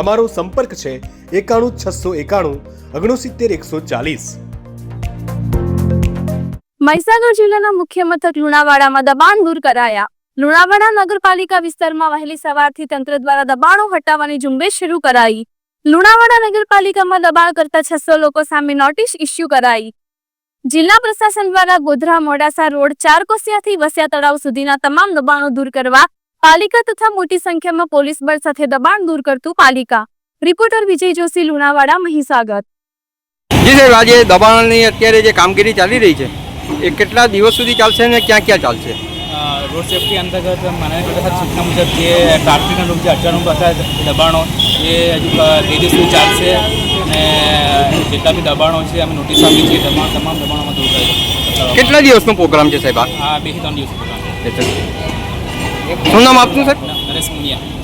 અમારો સંપર્ક છે એકાણું છસો એકાણું ઓગણસિત્તેર એકસો ચાલીસ. મહીસાગર જિલ્લાના મુખ્ય મથક લુણાવાડામાં દબાણ દૂર કરાયા. લુણાવાડા નગરપાલિકા વિસ્તારમાં વહેલી સવારથી તંત્ર દ્વારા દબાણો હટાવવાની ઝુંબેશ શરૂ કરાઈ. લુણાવાડા નગરપાલિકામાં દબાણ કરતા છસો લોકો સામે નોટિસ ઇસ્યુ કરાઈ. જિલ્લા પ્રશાસન દ્વારા ગોધરા મોડાસા રોડ ચાર કોસિયાથી વસ્યા તળાવ સુધીના તમામ દબાણો દૂર કરવા પાલિકા તથા મોટી સંખ્યામાં પોલીસ બળ સાથે દબાણ દૂર કરતું પાલિકા. રિપોર્ટર વિજય જોશી લુણાવાડા મહીસાગર. જી સાહેબ આજે દબાણની અત્યારે જે કામગીરી ચાલી રહી છે એ કેટલા દિવસ સુધી ચાલશે અને ક્યાં ક્યાં ચાલશે? રોડ સેફટી અંતર્ગત માનનીય સૂચના મુજબ જે ટ્રાફિકના રૂપ જે અચાનક હતા દબાણો એ હજુ બે દિવસ સુધી ચાલશે. અને જેટલા બી દબાણો છે અમે નોટિસ આપી છીએ તમામ તમામ દબાણોમાં દૂર થાય કેટલા દિવસનો પ્રોગ્રામ છે સાહેબ આ? બેથી ત્રણ દિવસ શું નામ આપનું સાહેબ નરેશ મુનિયા.